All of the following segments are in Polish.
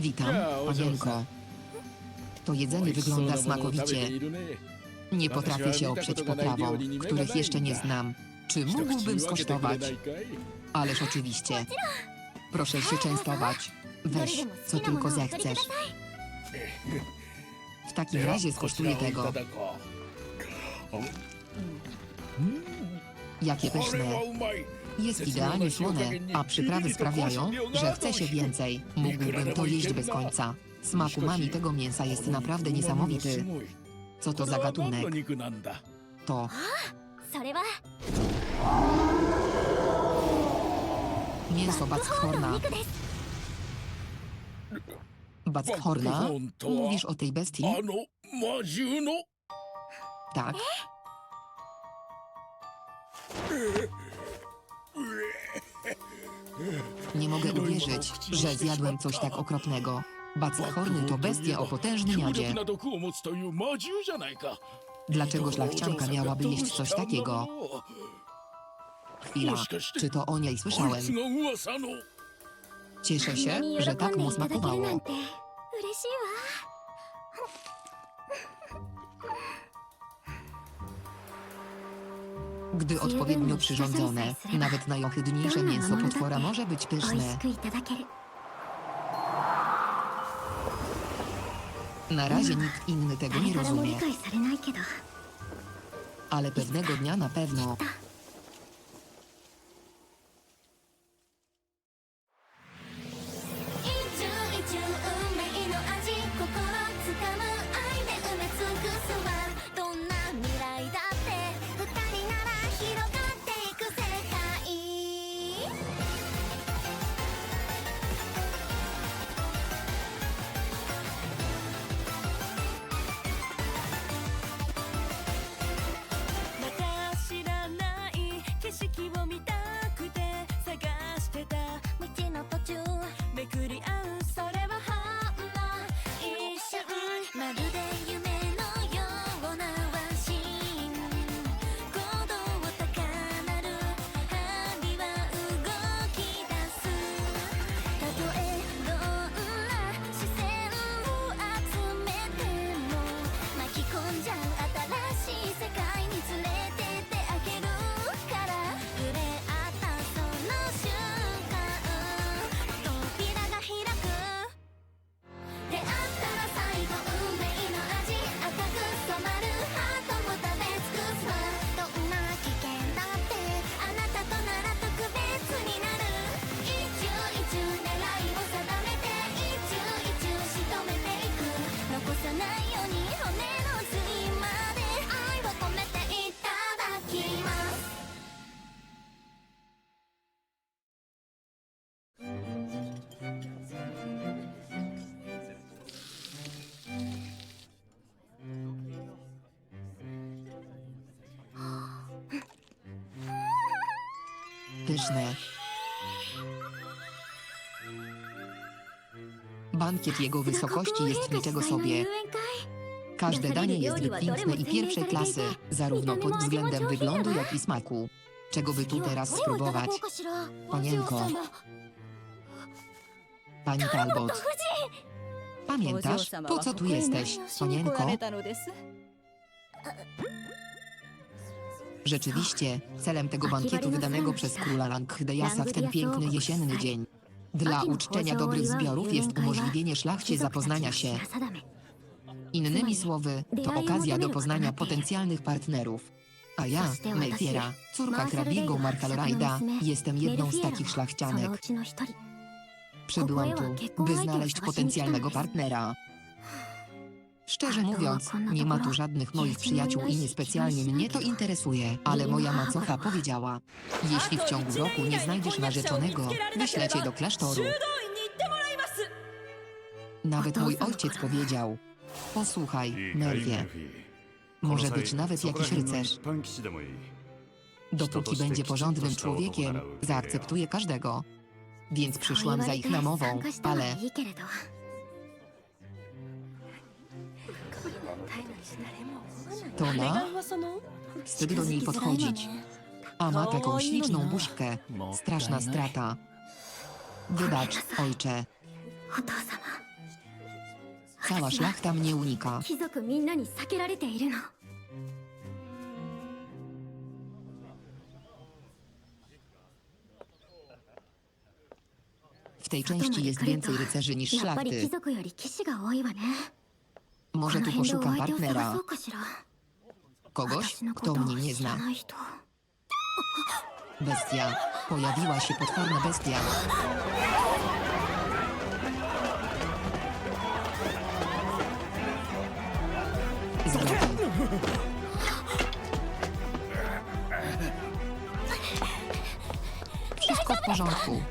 Witam, panienko. To jedzenie wygląda smakowicie. Nie potrafię się oprzeć potrawom, których jeszcze nie znam. Czy mógłbym skosztować? Ależ oczywiście. Proszę się częstować. Weź, co tylko zechcesz. W takim razie skosztuję tego. Jakie pyszne. Jest idealnie słone, a przyprawy sprawiają, że chce się więcej. Mógłbym to jeść bez końca. Smak umami tego mięsa jest naprawdę niesamowity. Co to za gatunek? To それは mięso バックホーンの Backhorna. 肉です Backhorna? Mówisz o tej bestii? あの魔獣の Tak. Nie mogę uwierzyć, że zjadłem coś tak okropnego. Backhorny to bestie o potężnym 強 jadzie. 力な毒を持つという魔獣じゃないか Dlaczego szlachcianka miałaby jeść coś takiego? Chwila, czy to o niej こい słyszałem? つが噂の Cieszę こんな się, に że 喜 tak んで mu いただけるなん smakowało. て嬉しいわ Gdy odpowiednio przyrządzone, nawet najohydniejsze mięso potwora może być 美味し pyszne. くいただける Na razie nikt inny tego 誰 nie からも理 rozumie, 解されないけど ale pewnego dnia na pewno 一 Pyszne. Bankiet jego wysokości jest niczego sobie. Każde danie jest wykwintne i pierwszej klasy, zarówno pod względem wyglądu, jak i smaku. Czego by tu teraz spróbować? Panienko. Pani Talbot. Pamiętasz, po co tu jesteś, panienko? Rzeczywiście, celem tego bankietu wydanego przez króla Langhdejasa w ten piękny jesienny dzień. Dla uczczenia dobrych zbiorów jest umożliwienie szlachcie zapoznania się. Innymi słowy, to okazja do poznania potencjalnych partnerów. A ja, Melfiera, córka hrabiego Marka Lorajda, jestem jedną z takich szlachcianek. Przybyłam tu, by znaleźć potencjalnego partnera. Szczerze mówiąc, nie ma tu żadnych moich przyjaciół i niespecjalnie mnie to interesuje, ale moja macocha powiedziała, jeśli w ciągu roku nie znajdziesz narzeczonego, wyślę cię do klasztoru. Nawet mój ojciec powiedział, posłuchaj, Nerwie, może być nawet jakiś rycerz. Dopóki będzie porządnym człowiekiem, zaakceptuje każdego. Więc przyszłam za ich namową, ale いいけれど to あれが na 噂の wstyd do niej podchodzić. A ma taką śliczną buźkę. Straszna strata. Wybacz, ojcze. お父様 Cała szlachta mnie unika. 貴族みんなに避けられているの W tej części jest więcej rycerzy niż やっぱり貴 szlachty. 族より騎士が多いわね Może こ tu の辺でお poszukam 相手を探 partnera. そうかしら Kogoś, 私のこ kto とを mnie nie 知ら zna. ない人 Bestia. Pojawiła się potworna bestia. Zwroty. Wszystko w porządku.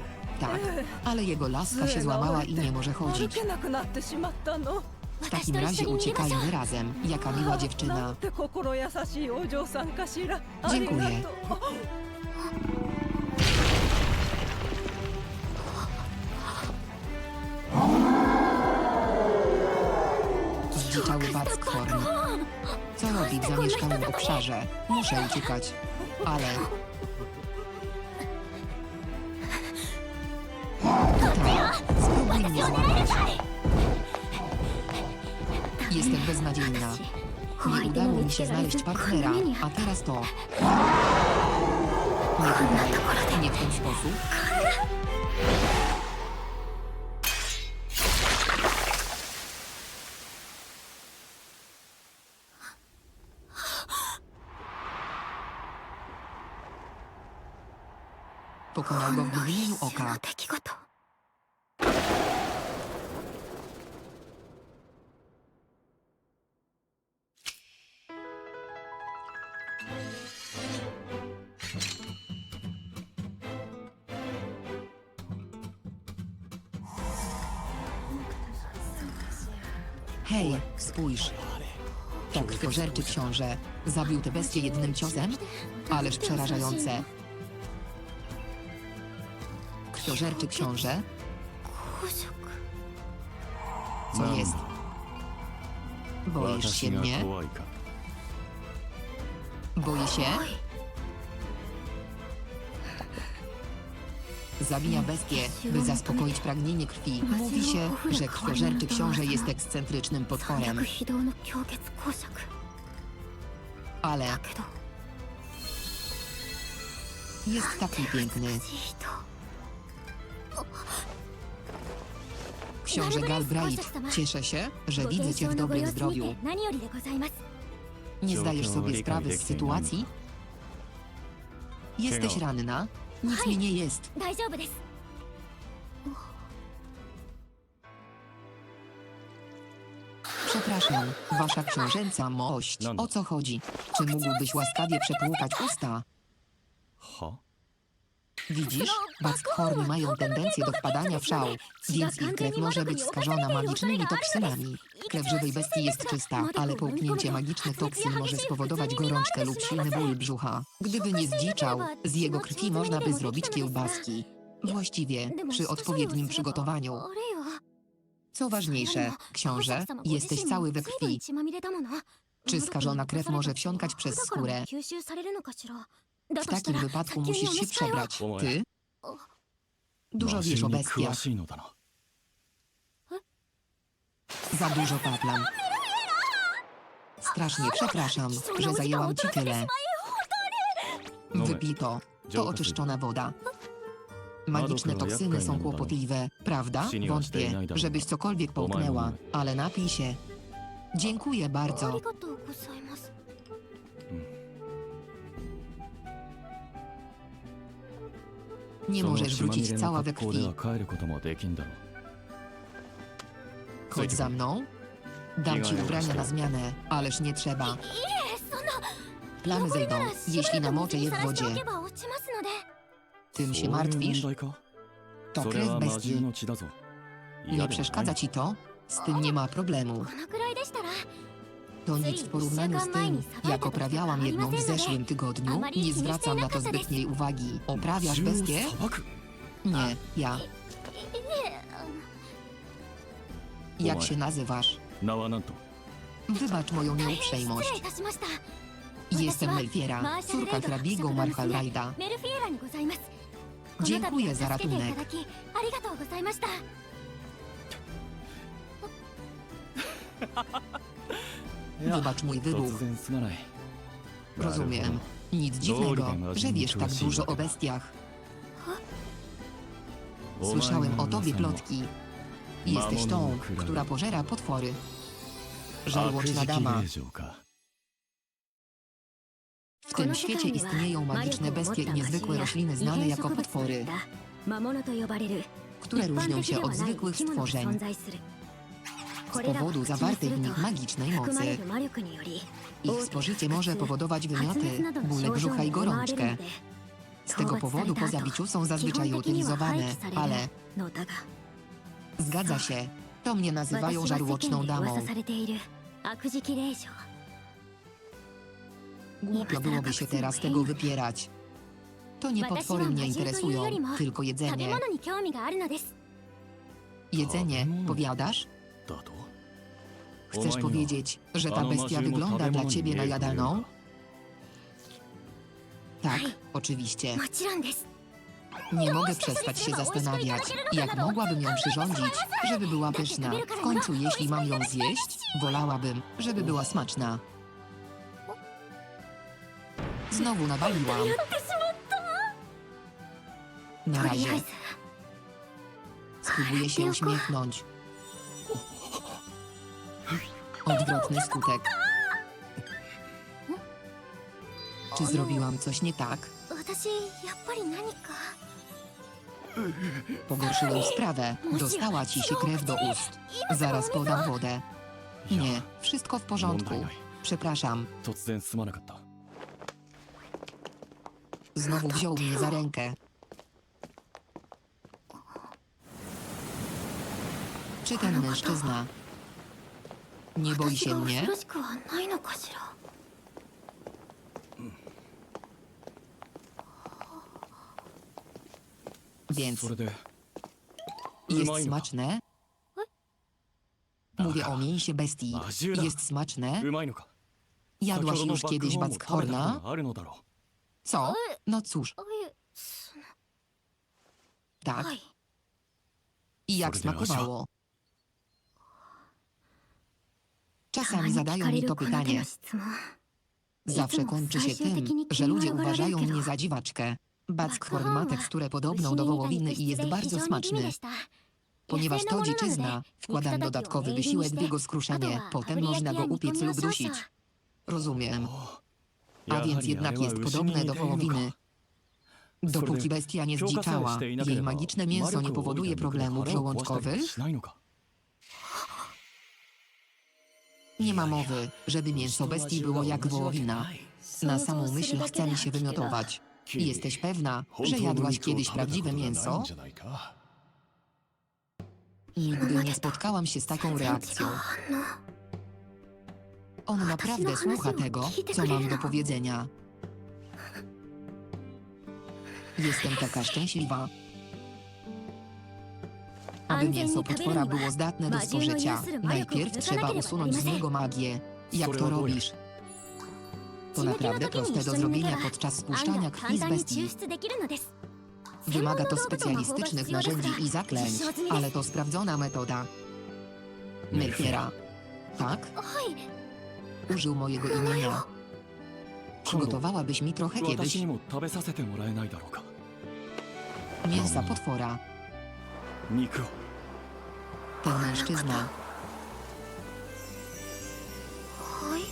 Tak, ale jego laska się złamała i nie może 歩 chodzić. けなくなってしまったの W takim razie uciekajmy razem. Jaka miła な dziewczyna. んて心優しいお嬢さんかしらありがとう Dziękuję. Zdziczały Backthorn. Co robi w zamieszkałym obszarze? Muszę uciekać. Ale... Tutaj. Spróbuj mnie złapać. Jestem beznadziejna. Nie udało mi się znaleźć partnera, a teraz to. Nie, nie w ten sposób. Pokonał go w oka. ci książę. Zabił tę bestię jednym ciosem? Ależ przerażające. Krwiożerczy książę? Co jest? Boisz się mnie? Boi się? Zabija bestię, by zaspokoić pragnienie krwi. Mówi się, że krwiożerczy książę jest ekscentrycznym potworem ale jest taki piękny. Książę Galbraith cieszę się, że widzę cię w dobrym zdrowiu. Nie zdajesz sobie sprawy z sytuacji? Jesteś ranna? Nic mi nie jest. Przepraszam, wasza książęca mość. O co chodzi? Czy mógłbyś łaskawie przepłukać usta? は Widzisz? Backhorny mają tendencję do wpadania w szał, więc ich krew może być skażona magicznymi toksynami. Krew żywej bestii jest czysta, ale połknięcie magicznych toksyn może spowodować gorączkę lub silny ból brzucha. Gdyby nie zdziczał, z jego krwi można by zrobić kiełbaski. Właściwie, przy odpowiednim przygotowaniu. Co ważniejsze, książę, jesteś cały we krwi. Czy skażona krew może wsiąkać przez skórę? W takim wypadku musisz się przebrać. Ty? Dużo wiesz o bestiach. Za dużo padlam. Strasznie przepraszam, że zajęłam ci tyle. Wypij to. To oczyszczona woda. Magiczne toksyny są kłopotliwe, prawda? Wątpię, żebyś cokolwiek połknęła, ale napij się. Dziękuję あ bardzo. りがとうございます Nie その możesz 血まみ wrócić れ cała の we 格好で krwi. は帰ることもできんだろう Chodź za mną. Dam ci ubrania na zmianę, ależ nie trzeba. いえそんな Plamy zejdą, なら jeśli namoczę je w さらしてお wodzie. けば落ちますので Tym się martwisz? To krew bestii. Nie przeszkadza ci to? Z tym nie ma problemu. To nic w porównaniu z tym, jak oprawiałam jedną w zeszłym tygodniu, nie zwracam na to zbytniej uwagi. Oprawiasz bestię? Nie, ja. Jak się nazywasz? Wybacz moją nieuprzejmość. Jestem Melfiera, córka hrabiego Marfalrajda. Dziękuję は za 助けてい ratunek. ただきありがとうございましたいや Wybacz mój wybuch. 突然すまない Rozumiem. Nic dziwnego, że wiesz tak dużo o bestiach. Słyszałem o tobie plotki. Jesteś tą, która pożera potwory. Żarłoczna dama. W tym świecie istnieją magiczne bestie i niezwykłe rośliny znane jako potwory, które różnią się od zwykłych stworzeń. z powodu zawartej w nich magicznej mocy. Ich spożycie może powodować wymioty, bóle brzucha i gorączkę. Z tego powodu po zabiciu są zazwyczaj utylizowane, ale... Zgadza się. To mnie nazywają żarłoczną damą. Głupio byłoby się teraz tego wypierać. To nie potwory mnie interesują, tylko jedzenie. Jedzenie, powiadasz? Chcesz powiedzieć, że ta bestia wygląda dla ciebie na jadalną? Tak, oczywiście. Nie mogę przestać się zastanawiać, jak mogłabym ją przyrządzić, żeby była pyszna. W końcu, jeśli mam ją zjeść, wolałabym, żeby była smaczna. Znowu nawaliłam. Na とりあえ razie ず spróbuję się uśmiechnąć. Odwrotny skutek. Czy zrobiłam coś nie tak? 私やっぱり何か Pogorszyłem sprawę. Dostała ci się krew do ust. Zaraz podam wodę. Nie, wszystko w porządku. Przepraszam. 突然すまなかった Znowu wziął mnie za rękę. Czy ten mężczyzna nie boi 私 się が mnie? 恐ろしくはないのかしら Więc それでう jest まいのか smaczne? Mówię o mięsie bestii. Maziura. Jest smaczne? うまいのか Jadłaś 先ほどの już kiedyś バックホーンも食べたこと Backhorna? があるのだろ Co? No cóż, tak. I jak smakowało? Czasami zadają mi to pytanie. Zawsze kończy się tym, że ludzie uważają mnie za dziwaczkę. Backcorn ma teksturę podobną do wołowiny i jest bardzo smaczny. Ponieważ to dziczyzna, wkładam dodatkowy wysiłek w jego skruszenie. Potem można go upiec lub dusić. Rozumiem a więc jednak jest podobne do wołowiny. Dopóki bestia nie zdziczała, jej magiczne mięso nie powoduje problemów żołądkowych, nie ma mowy, żeby mięso bestii było jak wołowina. Na samą myśl chce mi się wymiotować. Jesteś pewna, że jadłaś kiedyś prawdziwe mięso? Nigdy nie spotkałam się z taką reakcją. No on naprawdę słucha tego, co mam do powiedzenia. Jestem taka szczęśliwa. Aby mięso potwora było zdatne do spożycia, najpierw trzeba usunąć z niego magię. Jak to robisz? To naprawdę proste do zrobienia podczas spuszczania krwi z bestii. Wymaga to specjalistycznych narzędzi i zaklęć, ale to sprawdzona metoda. Myfiera. Tak? はい Użył mojego imienia. Przygotowałabyś mi trochę 私 kiedyś にも食べさせてもらえないだろうか mięsa potwora. 肉を Ten mężczyzna. はい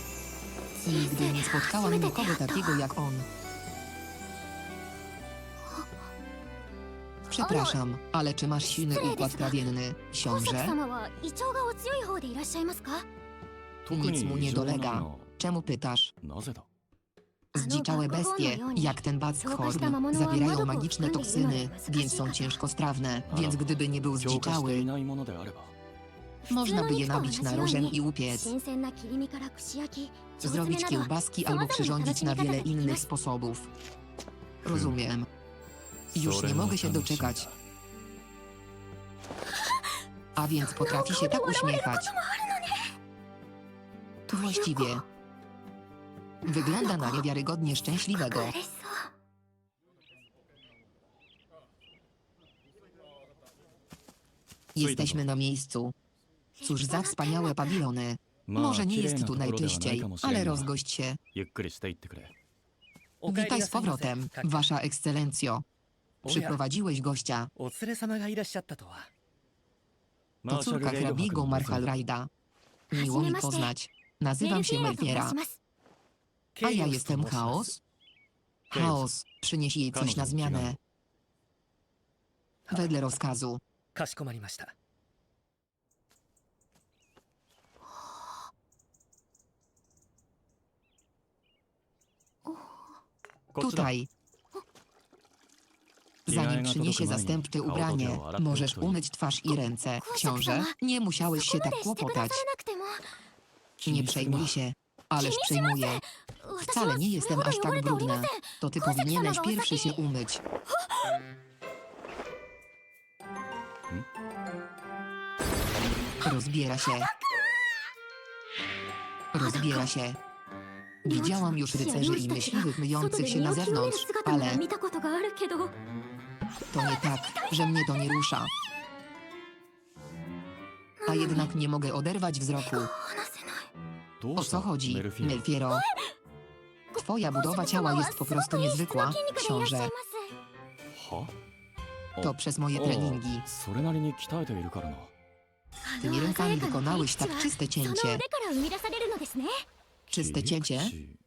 Nigdy nie spotkałam nikogo takiego jak on. Przepraszam, ale czy masz silny układ trawienny, 宝石 książę? 様は胃腸がお強い方でいらっしゃいますか Nic mu nie 異常な dolega. の Czemu pytasz? はなぜだ Zdziczałe bestie, jak ten Backhorn, zawierają magiczne toksyny, więc są ciężkostrawne. Więc gdyby nie był 強化してい zdziczały, ないものであれば można by je nabić na rożem i upiec. 新鮮な切り身から串焼き腸詰 Zrobić めなど kiełbaski albo przyrządzić na wiele innych sposobów. Rozumiem. Już それ nie も mogę się 楽しみだ doczekać. A więc potrafi się tak uśmiechać. Właściwie. Wygląda na niewiarygodnie szczęśliwego. Jesteśmy na miejscu. Cóż za wspaniałe pawilony. Może nie jest tu najczyściej, ale rozgość się. Witaj z powrotem, Wasza Ekscelencjo. Przyprowadziłeś gościa. To córka hrabiego Marhal Rajda. Miło mi poznać. Nazywam się メルフィーラと申 Melfiera, します a ja jestem Chaos. Chaos, przynieś jej coś na zmianę. Wedle rozkazu. かしこまりました Tutaj. Zanim przyniesie zastępcze ubranie, możesz umyć twarz i ręce. Książę, nie musiałeś się ここま tak でしてくだ kłopotać. Nie przejmuj się. Ależ przejmuję. Wcale nie jestem aż tak brudna. To ty powinieneś pierwszy się umyć. Rozbiera się. Rozbiera się. Widziałam już rycerzy i myśliwych myjących się na zewnątrz, ale to nie tak, że mnie to nie rusza. A jednak nie mogę oderwać wzroku. 話せない ど O うし co た chodzi, メルフィーラ Melfiero? Twoja budowa ciała jest po prostu niezwykła, książę. は To przez moje treningi. それなりに鍛えているからな Tymi rękami wykonałeś tak czyste その cięcie. 腕から生み出されるのですね Czyste cięcie? 切り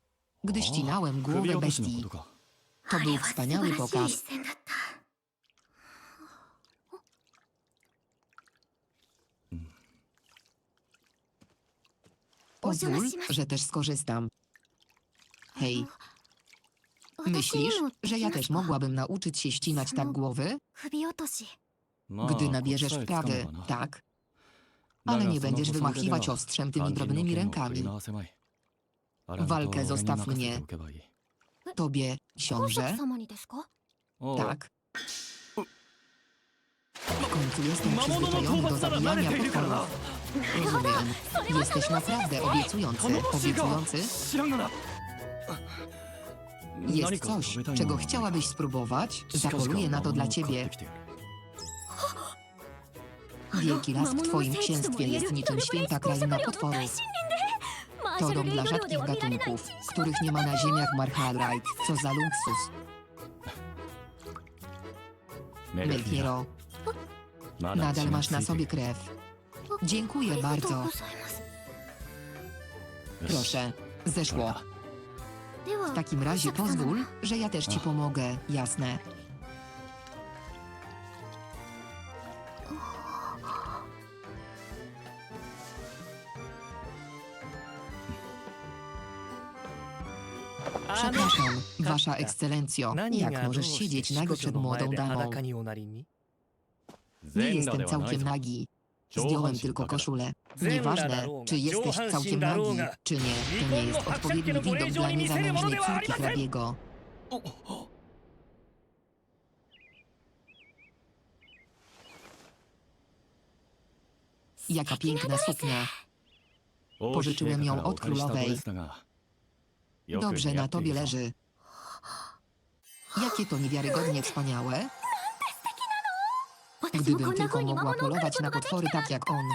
口 Gdy あ ścinałem 首 głowę 落としのこ bestii. とか To był wspaniały 素晴らしい pokaz. Pozwól, że też skorzystam. Hej, myślisz, że ja też mogłabym nauczyć się ścinać tak głowy? 首落とし Ma, Gdy koc nabierzesz さえ wprawy, 掴めばな tak. だが Ale nie その będziesz 細腕では wymachiwać ostrzem tymi 肝心の drobnymi 剣を振り rękami. 回せまいあらぬと Walkę 俺に zostaw 任せて mnie. おけばいい Tobie, 皇 książę? 族様にですか おう Tak. W końcu jestem przyzwyczajony do zabijania potworów. Rozumiem. Jesteś naprawdę obiecujący, obiecujący. Jest coś, czego chciałabyś spróbować? Zapoluję na to dla ciebie. Wielki las w twoim księstwie jest niczym święta kraina potworów. To dom dla rzadkich gatunków, których nie ma na ziemiach Marhalrajt. Co za luksus. Melchiero, nadal masz na sobie krew. Dziękuję bardzo. Proszę. Zeszło. W takim razie pozwól, że ja też ci pomogę. Jasne. Przepraszam, Wasza Ekscelencjo. Jak możesz siedzieć nago przed młodą damą? Nie jestem całkiem nagi. Zdjąłem tylko koszulę. Nieważne, czy jesteś całkiem nagi, czy nie. To nie jest odpowiedni widok dla niezamężnej córki hrabiego. Jaka piękna suknia. Pożyczyłem ją od królowej. Dobrze na tobie leży. Jakie to niewiarygodnie wspaniałe. Gdybym tylko mogła polować na potwory tak jak on.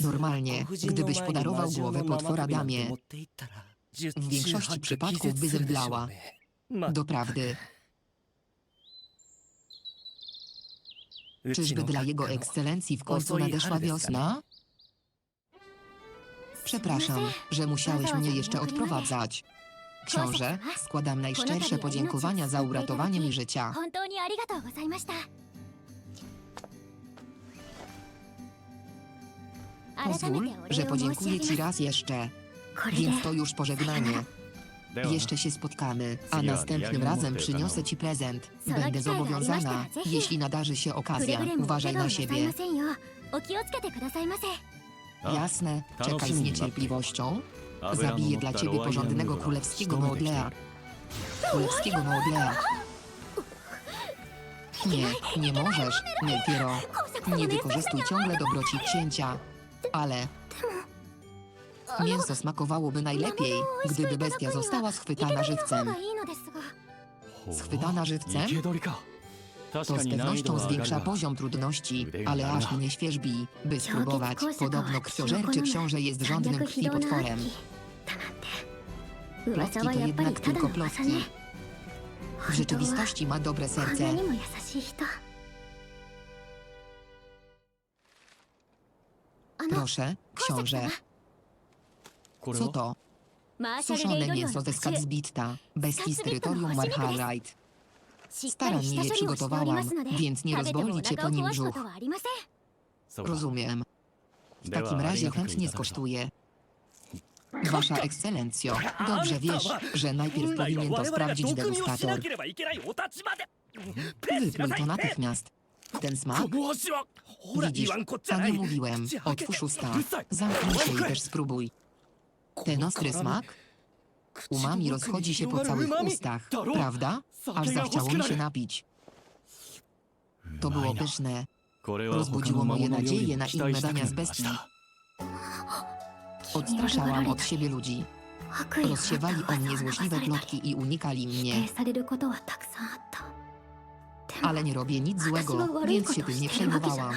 Normalnie, gdybyś podarował głowę potwora damie, w większości przypadków by zemdlała. Doprawdy. Czyżby dla jego ekscelencji w końcu nadeszła wiosna? Przepraszam, że musiałeś mnie jeszcze odprowadzać. Książę, składam najszczersze podziękowania za uratowanie mi życia. Pozwól, że podziękuję ci raz jeszcze. Więc to już pożegnanie. Jeszcze się spotkamy, a następnym razem przyniosę ci prezent. Będę zobowiązana, jeśli nadarzy się okazja. Uważaj na siebie. Jasne, czekaj z niecierpliwością. Zabiję dla ciebie porządnego królewskiego Moodlea. Królewskiego Moodlea. Nie, nie możesz, Melfiero. Nie wykorzystuj ciągle dobroci księcia. Ale... Mięso smakowałoby najlepiej, gdyby bestia została schwytana żywcem. Schwytana żywcem? To z pewnością zwiększa poziom trudności, ale aż mnie świeżbi, by spróbować. Podobno krwiożerczy książę jest żądnym krwi potworem. Plotki to jednak tylko plotki. W rzeczywistości ma dobre serce. Proszę, książę. Co to? Suszone mięso ze skadzbitta, bestii z terytorium Marharite. Starannie je przygotowałam, więc nie rozboli cię po nim brzuch. Rozumiem. W takim razie chętnie skosztuję. Wasza ekscelencjo, dobrze wiesz, że najpierw powinien to sprawdzić degustator. Wypluj to natychmiast. Ten smak? Widzisz, nie tak mówiłem. Otwórz usta. Zamknij się i też spróbuj. Ten ostry smak? Umami rozchodzi się po całych ustach, prawda? Aż zachciało mi się napić. To było pyszne. Rozbudziło moje nadzieje na inne dania z bestii. Odstraszałam od siebie ludzi. Rozsiewali o mnie złośliwe plotki i unikali mnie. Ale nie robię nic złego, więc się tym nie przejmowałam.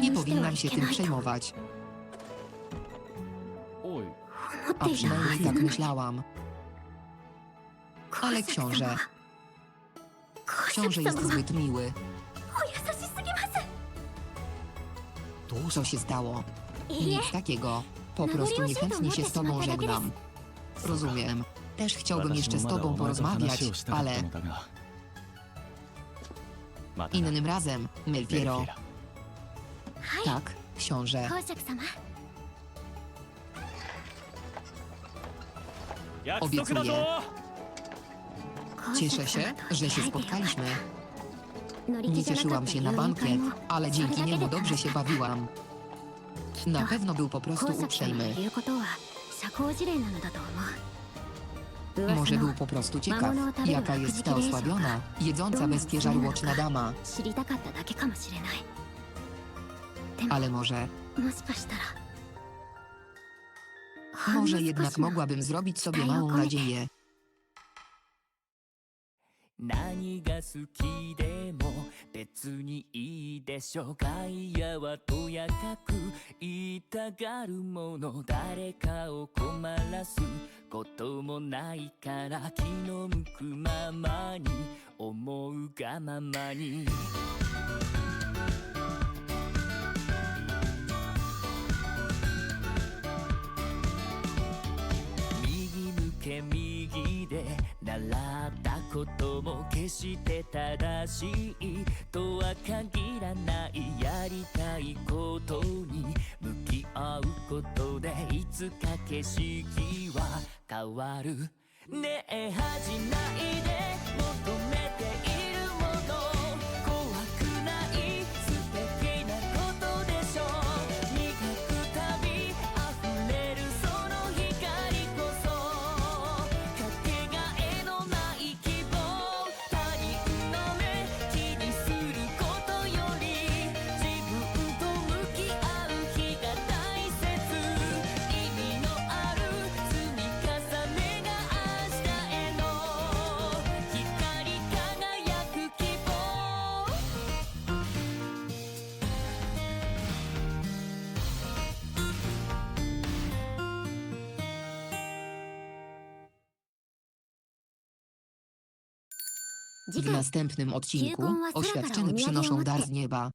Nie powinnam się tym przejmować a przynajmniej tak myślałam. Ale książę, książę jest zbyt miły. Co się stało? Nic takiego. Po prostu niechętnie się z tobą żegnam. Rozumiem. Też chciałbym jeszcze z tobą porozmawiać, ale innym razem, Melfiero. Tak, książę. Obiecuję. Cieszę się, że się spotkaliśmy. Nie cieszyłam się na bankiet, ale dzięki niemu dobrze się bawiłam. Na pewno był po prostu uprzejmy. Może był po prostu ciekaw, jaka jest ta osłabiona, jedząca bestie żarłoczna dama. Ale może... może jednak mogłabym zrobić sobie małą nadzieję. 何が好きでも別にいいでしょはとやかく言いたがるもの誰かを困らすこともないから気の向くままに思うがままにことも決して正しいとは限らないやりたいことに向き合うことでいつか景色は変わるねえ恥じないで求め W następnym odcinku oświadczyny przynoszą dar z nieba.